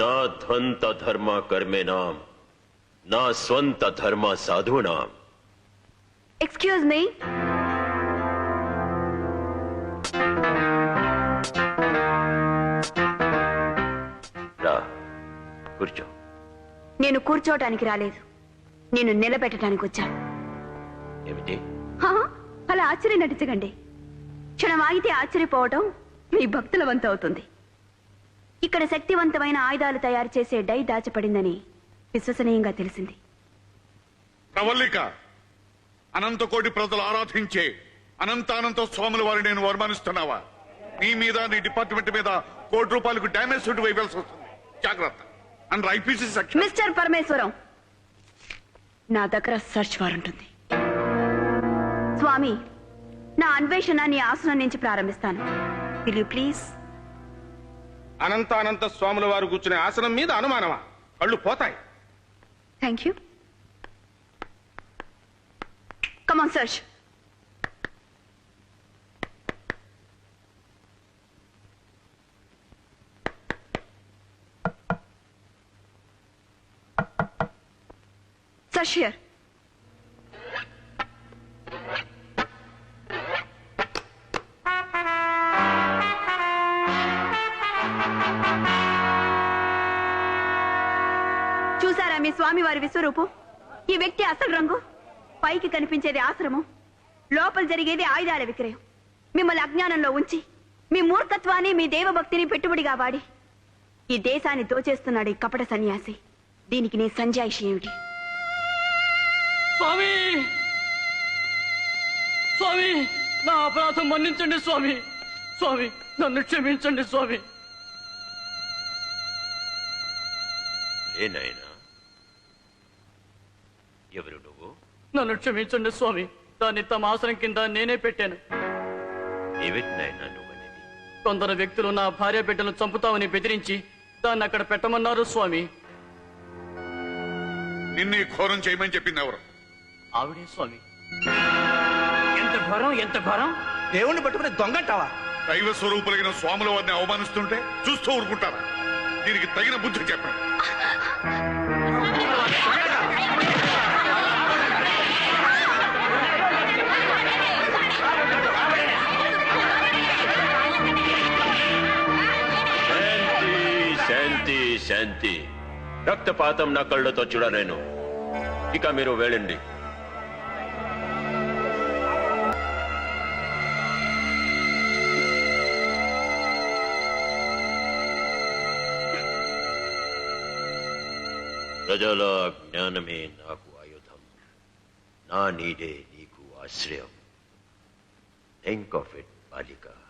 నా ధ్వంత ధర్మ కర్మేనాం నా స్వంత ధర్మ సాధూనాం ఎక్స్క్యూజ్ మీ రా కూర్చో. నేను కూర్చోవటానికి రాలేదు. నేను నిలబెట్టడానికి వచ్చాను. ఏమిటి? హా, అలా ఆశ్చర్యం నటించకండి. క్షణం ఆగితే ఆశ్చర్యపోవటం మీ భక్తుల వంతు అవుతుంది. ఇక్కడ శక్తివంతమైన ఆయుధాలు తయారు చేసే డై దాచపడిందని విశ్వసనీయంగా తెలిసింది. ప్రవల్లిక అనంత కోటి ప్రజలు ఆరాధించే అనంతానంత స్వాముల వారిని నేను వర్మానిస్తున్నావా నీ మీద నీ డిపార్ట్మెంట్ మీద కోటి రూపాయలకు డ్యామేజ్ సూట్ వేయవలసి వస్తుంది. జాగ్రత్త. And IPC section. Mister Parameshwaram నా దగ్గర సర్చ్ వారెంట్ ఉంది. స్వామి నా అన్వేషణ నీ ఆసనం నుంచి ప్రారంభిస్తాను. Will you please Anantha Anantha స్వాముల వారు కూర్చునే ఆసనం మీద అనుమానమా? కళ్ళు పోతాయి. Thank you come on search Search here. వారి విశ్వరూపం? ఈ వ్యక్తి అసలు రంగు? పైకి కనిపించేది ఆశ్రమం. లోపల జరిగేది ఆయుధాల విక్రయం. మిమ్మల్ని అజ్ఞానంలో ఉంచి మీ మూర్ఖత్వాన్ని మీ దేవభక్తిని పెట్టుబడిగా వాడి. ఈ దేశాన్ని దోచేస్తున్నాడు ఈ కపట సన్యాసి. దీనికి నీ సంజాయిషి ఏమిటి? స్వామి! స్వామి! నా అపరాధం మన్నించండి స్వామి! స్వామి నన్ను క్షమించండి స్వామి! ఏ నాయనా? ఎవరు నువ్వు? నన్ను క్షమించండి స్వామి. దాన్ని తమ ఆసనం కింద నేనే పెట్టాను. ఏమిటి నాయనా నువ్వనేది? కొందరు వ్యక్తులు నా భార్య బిడ్డలను చంపుతామని బెదిరించి దాన్ని అక్కడ పెట్టమన్నారు స్వామి. నిన్ను ఈ ఘోరం చేయమని చెప్పింది ఎవరు? ఆవిడే స్వామి. ఎంత ఘోరం ఎంత ఘోరం? దేవుణ్ణి పట్టుకుని దొంగంటావా? దైవ స్వరూపులైన స్వాముల వారిని అవమానిస్తుంటే చూస్తూ ఊరుకుంటారా? దీనికి తగిన బుద్ధి చెప్పండి. శాంతి. రక్తపాతం నా కళ్ళతో చూడలేను ఇక మీరు వెళ్ళండి. ప్రజల జ్ఞానమే నాకు ఆయుధం. నా నీడే నీకు ఆశ్రయం. థింక్ ఆఫ్ ఇట్ బాలిక.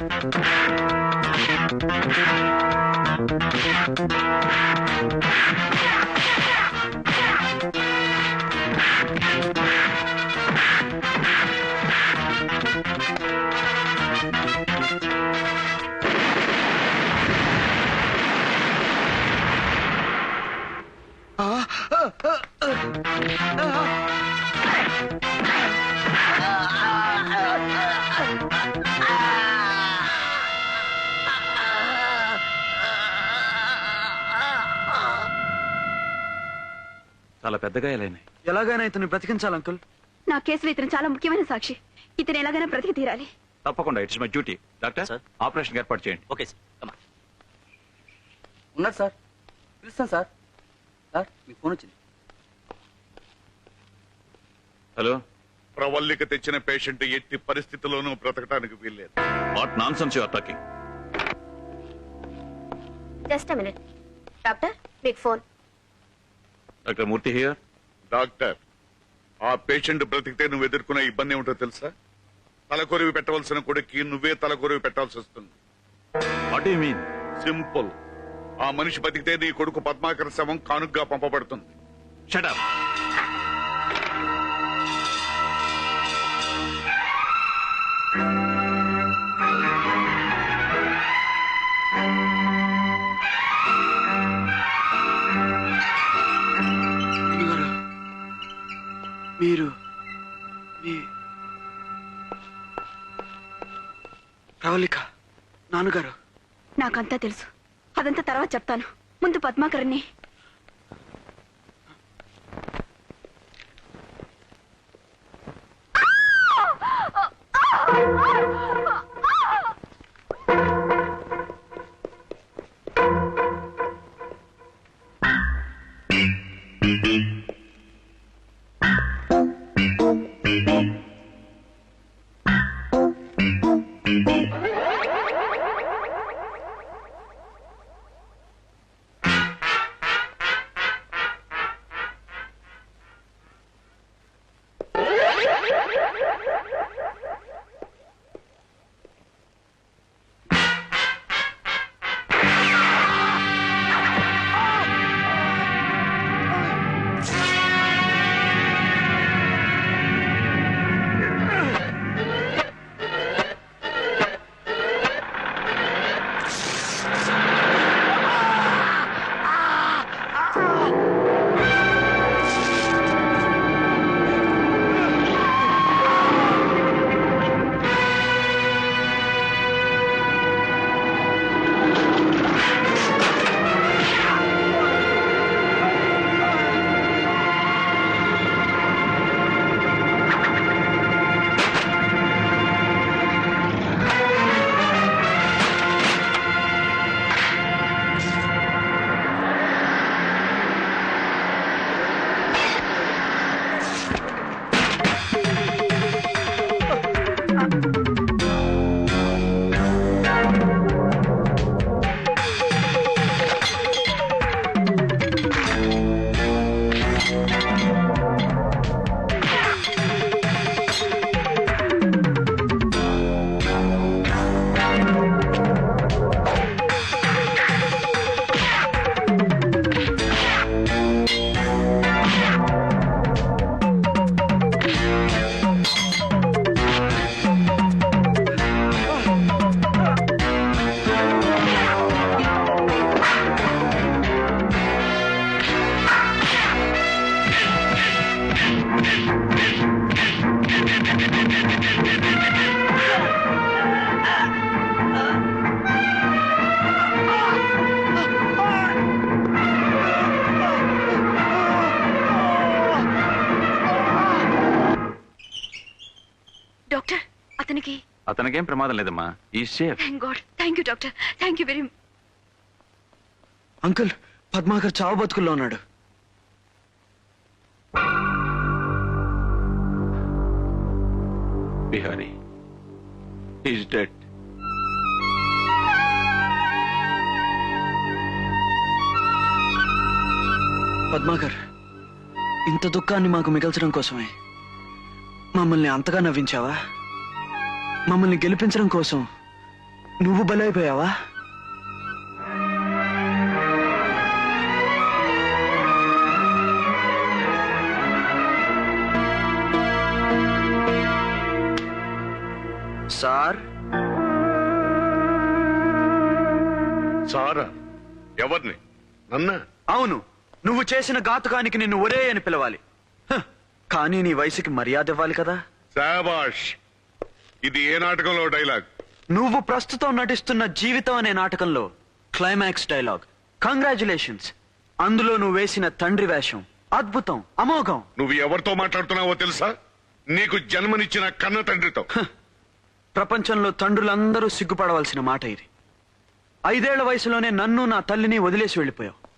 Thank you. చాలా పెద్దగా ఎలాయినాయి ఎలాగైనా ఇతన్ని బ్రతికించాలి అంకుల్. నా కేసులో ఇతను చాలా ముఖ్యమైన సాక్షి. ఇతను ఎలాగైనా బ్రతికి తీరాలి. తప్పకుండా it's my duty. Doctor sir. Operation ఏర్పాటు చేయండి. Okay sir. కమా ఉన్నాడు సార్. పిలుస్తాను సార్. సార్ మీకు ఫోన్ వచ్చింది. హలో. ప్రవల్లిక తెచ్చిన పేషెంట్ ఎట్టి పరిస్థితుల్లోనూ బ్రతకడానికి వీల్లేదు. What nonsense your talking? Just minute. Doctor మీకు phone. Doctor Murthy here? Doctor ఆ పేషెంట్ బ్రతికితే నువ్వు ఎదుర్కొనే ఇబ్బంది ఏమిటో తెలుసా? తలకొరివి పెట్టవలసిన కొడుక్కి నువ్వే తలకొరివి పెట్టాల్సి వస్తుంది. What you mean simple. ఆ మనిషి బతికితే నీ కొడుకు పద్మాకర శవం కానుగ్గా పంపబడుతుంది. షట్ మీరు మీ ప్రవళిక నాన్నగారు. నాకంతా తెలుసు. అదంతా తర్వాత చెప్తాను. ముందు పద్మాకర్ని డాక్టర్ అతనికి? అతనికేం ప్రమాదం లేదమ్మా. ఈ safe thank God thank you doctor thank you very uncle Padmakar చావు బతుకుల్లో ఉన్నాడు. బిహారీ ఈజ్ డెడ్ పద్మాకర్ ఇంత దుఃఖాన్ని మాకు మిగల్చడం కోసమే. మమ్మల్ని అంతగా నవ్వించావా? మమ్మల్ని గెలిపించడం కోసం నువ్వు బలైపోయావా? సార్? సారా? ఎవరిని? నన్న? అవును. నువ్వు చేసిన ఘాతుకానికి నిన్ను ఒరే అని పిలవాలి. హ, కానీ నీ వయసుకి మర్యాద ఇవ్వాలి కదా? శాబాష్! ఇది ఏ నాటకంలో డైలాగ్? నువ్వు ప్రస్తుతం నటిస్తున్న జీవితం అనే నాటకంలో క్లైమాక్స్ డైలాగ్ కంగ్రాచులేషన్స్ అందులో నువ్వు వేసిన తండ్రి వేషం. అద్భుతం. అమోఘం. నువ్వు ఎవరితో మాట్లాడుతున్నావో తెలుసా? నీకు జన్మనిచ్చిన కన్న తండ్రితో. ప్రపంచంలో తండ్రులందరూ సిగ్గుపడవలసిన మాట ఇది. ఐదేళ్ళ వయసులోనే నన్ను నా తల్లిని వదిలేసి వెళ్ళిపోయావు.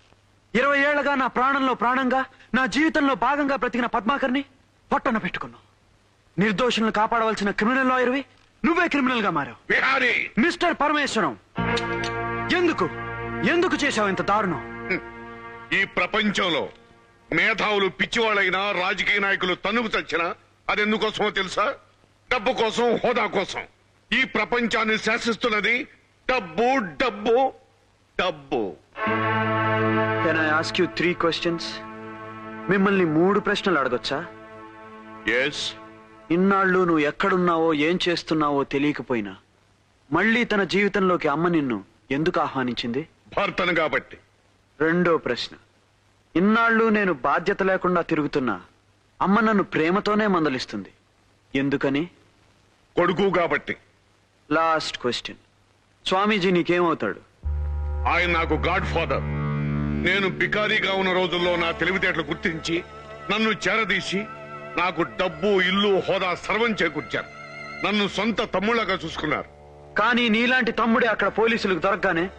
ఇరవై ఏళ్ళగా నా ప్రాణంలో ప్రాణంగా నా జీవితంలో భాగంగా బ్రతికిన పద్మాకర్ని పొట్టన పెట్టుకున్నావు. నిర్దోషులను కాపాడవలసిన క్రిమినల్ లాయర్వి? నువ్వే క్రిమినల్గా మారావు. విహారీ! మిస్టర్ పరమేశ్వరం! ఎందుకు? ఎందుకు చేశావు ఇంత దారుణం? ఈ ప్రపంచంలో మేధావులు పిచ్చివాళ్ళైనా రాజకీయ నాయకులు తన్నుకు చచ్చినా అది ఎందుకోసమో తెలుసా? డబ్బు కోసం హోదా కోసం. ఈ ప్రపంచాన్ని శాసిస్తున్నది డబ్బు డబ్బు డబ్బు. Can I ask you three questions మిమ్మల్ని మూడు ప్రశ్నలు అడగొచ్చా? ఎస్ ఇన్నాళ్ళు నువ్వు ఎక్కడున్నావో ఏం చేస్తున్నావో తెలియకపోయినా మళ్ళీ తన జీవితంలోకి అమ్మ నిన్ను ఎందుకు ఆహ్వానించింది? భర్తను కాబట్టి. రెండో ప్రశ్న. ఇన్నాళ్ళు నేను బాధ్యత లేకుండా తిరుగుతున్నా అమ్మ నన్ను ప్రేమతోనే మందలిస్తుంది. ఎందుకని? కొడుకు కాబట్టి. లాస్ట్ క్వశ్చన్ స్వామీజీ నీకేమవుతాడు? ఆయన నాకు గాడ్ ఫాదర్. నేను బికారీగా ఉన్న రోజుల్లో నా తెలివితేటలు గుర్తించి నన్ను చేరదీసి నాకు డబ్బు ఇల్లు హోదా సర్వం చేకూర్చారు. నన్ను సొంత తమ్ముళ్ళగా చూసుకున్నారు. కానీ నీలాంటి తమ్ముడే అక్కడ పోలీసులకు దొరకగానే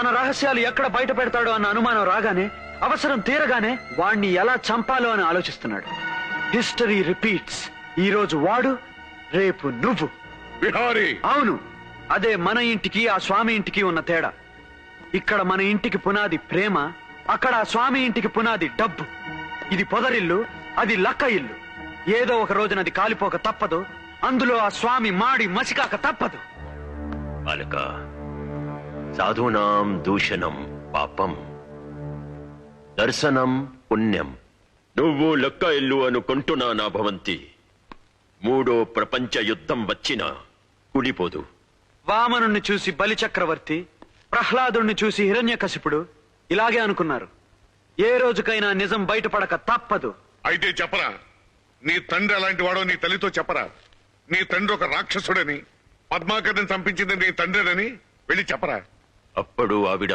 తన రహస్యాలు ఎక్కడ బయట పెడతాడో అన్న అనుమానం రాగానే అవసరం తీరగానే వాణ్ణి ఎలా చంపాలో అని ఆలోచిస్తున్నాడు. History repeats. ఈ రోజు వాడు రేపు నువ్వు. బిహారీ అవును అదే మన ఇంటికి ఆ స్వామి ఇంటికి ఉన్న తేడా. ఇక్కడ మన ఇంటికి పునాది ప్రేమ అక్కడ ఆ స్వామి ఇంటికి పునాది డబ్బు. ఇది పొదరిల్లు అది లక్క ఇల్లు. ఏదో ఒక రోజున అది కాలిపోక తప్పదు. అందులో ఆ స్వామి మాడి మసికాక తప్పదు. బాలక సాధూనాం దూషణం పాపం. దర్శనం పుణ్యం. నువ్వు లెక్క ఇల్లు అనుకుంటున్నా నా భవంతి. మూడో ప్రపంచ యుద్ధం వచ్చినా కుడిపోదు వామనుణ్ణి చూసి బలి చక్రవర్తి ప్రహ్లాదుణ్ణి చూసి హిరణ్యకశిపుడు ఇలాగే అనుకున్నారు. ఏ రోజుకైనా నిజం బయటపడక తప్పదు. అయితే చెప్పరా నీ తండ్రి అలాంటి వాడో నీ తల్లితో చెప్పరా? నీ తండ్రి ఒక రాక్షసుడని పద్మాకర్ని చంపించింది నీ తండ్రినని వెళ్ళి చెప్పరా? అప్పుడు ఆవిడ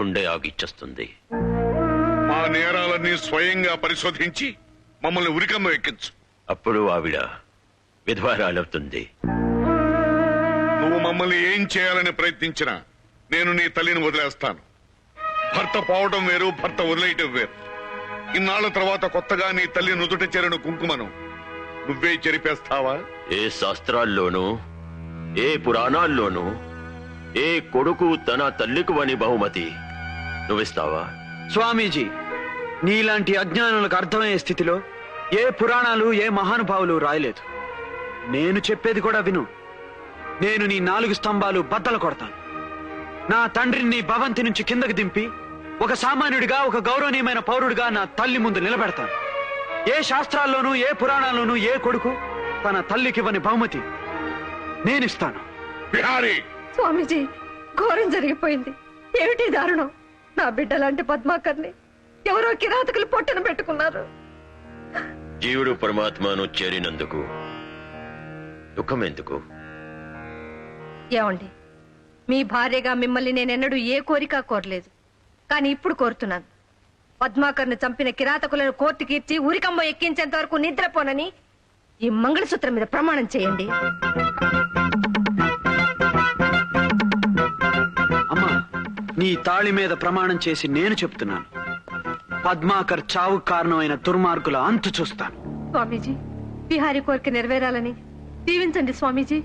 గుండె ఆగిచ్చేస్తుంది. మా నేరాలన్నీ స్వయంగా పరిశోధించి మమ్మల్ని ఉరికమ్మ ఎక్కించు. అప్పుడు ఆవిడ విధ్వారాలవుతుంది. నువ్వు మమ్మల్ని ఏం చేయాలని ప్రయత్నించినా నేను నీ తల్లిని వదిలేస్తాను. భర్త పోవడం వేరు భర్త వదిలేయటం వేరు. ఇన్నాళ్ళ తర్వాత కొత్తగా నీ తల్లి నుదుట చేరిన కుంకుమను. నువ్వే చెరిపేస్తావా? ఏ శాస్త్రాల్లోనూ ఏ పురాణాల్లోనూ ఏ కొడుకు తన తల్లికి వని బహుమతి నువ్విస్తావా? స్వామీజీ నీలాంటి అజ్ఞానులకు అర్థమయ్యే స్థితిలో ఏ పురాణాలు ఏ మహానుభావులు రాయలేదు. నేను చెప్పేది కూడా విను. నేను నీ నాలుగు స్తంభాలు బద్దలు కొడతాను. నా తండ్రిని నీ భవంతి నుంచి కిందకి దింపి ఒక సామాన్యుడిగా ఒక గౌరవనీయమైన పౌరుడిగా నా తల్లి ముందు నిలబెడతాను. ఏ శాస్త్రాల్లోనూ ఏ పురాణాల్లోనూ ఏ కొడుకు తన తల్లికివ్వని బహుమతి నేనిస్తాను. బిహారీ! స్వామీజీ ఘోరం జరిగిపోయింది. ఏమిటి దారుణం? నా బిడ్డ లాంటి పద్మాకర్ని ఎవరో కిరాతకులు పొట్టన పెట్టుకున్నారు. జీవుడు పరమాత్మను చేరినందుకు దుఃఖం ఎందుకు? ఏమండి మీ భార్యగా మిమ్మల్ని నేనెన్నడూ ఏ కోరిక కోరలేదు. కానీ ఇప్పుడు కోరుతున్నాను. పద్మాకర్ను చంపిన కిరాతకులను కోర్టుకి ఇచ్చి ఊరికమ్మ ఎక్కించేంత వరకు నిద్రపోనని ఈ మంగళసూత్రం మీద ప్రమాణం చేయండి. అమ్మా నీ తాళి మీద ప్రమాణం చేసి నేను చెప్తున్నాను. పద్మాకర్ చావు కారణమైన దుర్మార్గుల అంతు చూస్తాను. స్వామీజీ బిహారీ కోరిక నెరవేరాలని దీవించండి స్వామీజీ.